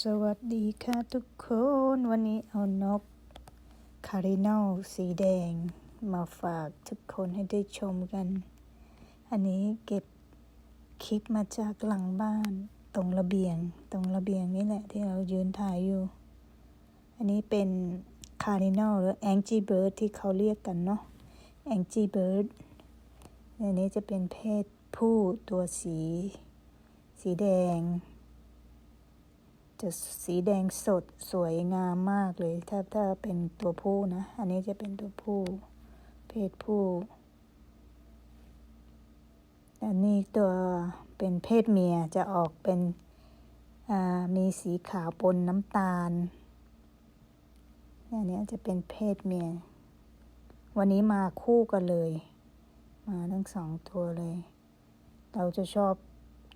สวัสดีค่ะทุกคน วันนี้เอานกคาริโนสีแดง มาฝากทุกคนให้ได้ชมกัน อันนี้เก็บคลิปมาจากหลังบ้าน ตรงระเบียง ตรงระเบียงนี่แหละที่เรายืนถ่ายอยู่ อันนี้เป็นคาริโนหรือแองจี้เบิร์ดที่เขาเรียกกันเนาะแองจี้เบิร์ดอันนี้จะเป็นเพศผู้ตัวสี สีแดง จะสีแดงสดสวยงามมากเลย ถ้าถ้าเป็นตัวผู้นะ อันนี้จะเป็นตัวผู้ เพศผู้อันนี้ตัวเป็นเพศเมียจะออกเป็นมีสีขาวปนน้ำตาลอันนี้จะเป็นเพศเมีย วันนี้มาคู่กันเลย มาทั้งสองตัวเลย เราจะชอบ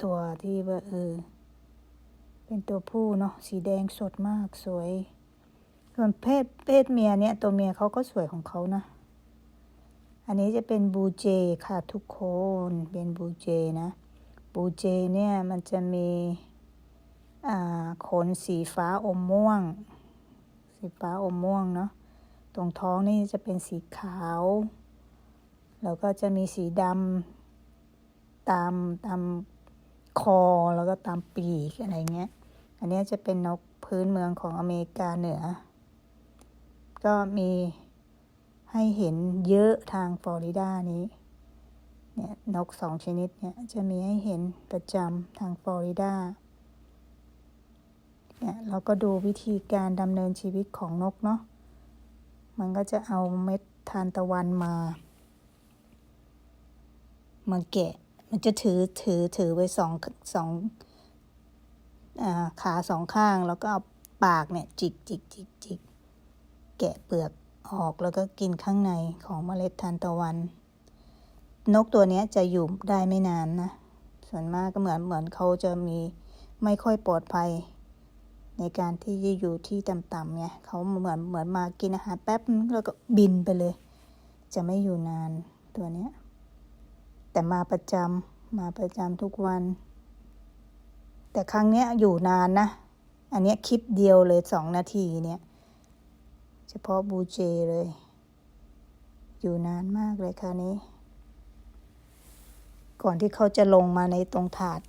ตัวที่ว่าเออ เป็นตัวผู้เนาะสีแดงสดมากสวย ส่วนเพศเพศเมียเนี่ยตัวเมียเขาก็สวยของเขานะ อันนี้จะเป็นบูเจค่ะทุกคนเป็นบูเจนะบูเจเนี่ยมันจะมีขนสีฟ้าอมม่วง สีฟ้าอมม่วงเนาะตรงท้องนี่จะเป็นสีขาว แล้วก็จะมีสีดำตามตาม คอแล้วก็ตามปีกอะไรเงี้ย อันนี้จะเป็นนกพื้นเมืองของอเมริกาเหนือ ก็มีให้เห็นเยอะทางฟลอริดานี้ เนี่ยนกสองชนิดเนี่ยจะมีให้เห็นประจำทางฟลอริดา เนี่ยเราก็ดูวิธีการดำเนินชีวิตของนกเนาะ มันก็จะเอาเม็ดทานตะวันมา มาแกะ มันจะถือถือถือไว้สองสองขาสองข้าง แล้วก็เอาปากเนี่ยจิกจิกจิกจิกแกะเปลือกออกแล้วก็กินข้างในของเมล็ดทานตะวัน นกตัวนี้จะอยู่ได้ไม่นานนะ ส่วนมากก็เหมือนเหมือนเขาจะมีไม่ค่อยปลอดภัย ในการที่จะอยู่ที่ต่ำๆเนี่ยเขาเหมือนเหมือนมากินอาหารแป๊บแล้วก็บินไปเลย จะไม่อยู่นานตัวเนี้ย แต่มาประจำมาประจำทุกวัน แต่ครั้งนี้อยู่นานนะ อันนี้คลิปเดียวเลยสองนาทีเนี่ย เฉพาะบูเจเลย อยู่นานมากเลยคราวนี้ ก่อนที่เขาจะลงมาในตรงถาด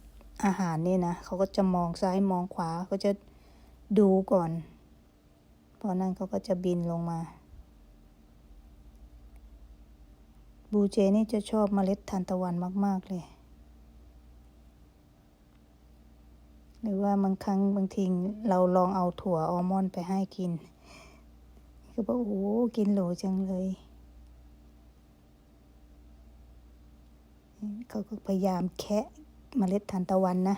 อาหารนี่นะเขาก็จะมองซ้ายมองขวาเขาจะดูก่อน พอนั้นเขาก็จะบินลงมา บูเจนี่จะชอบเมล็ดทานตะวันมาก ๆ เลย หรือว่าบางครั้งบางทีเราลองเอาถั่วอัลมอนด์ไปให้กินก็บอกโอ้กินหลจังเลย เขาก็พยายามแคะเมล็ดทานตะวันนะ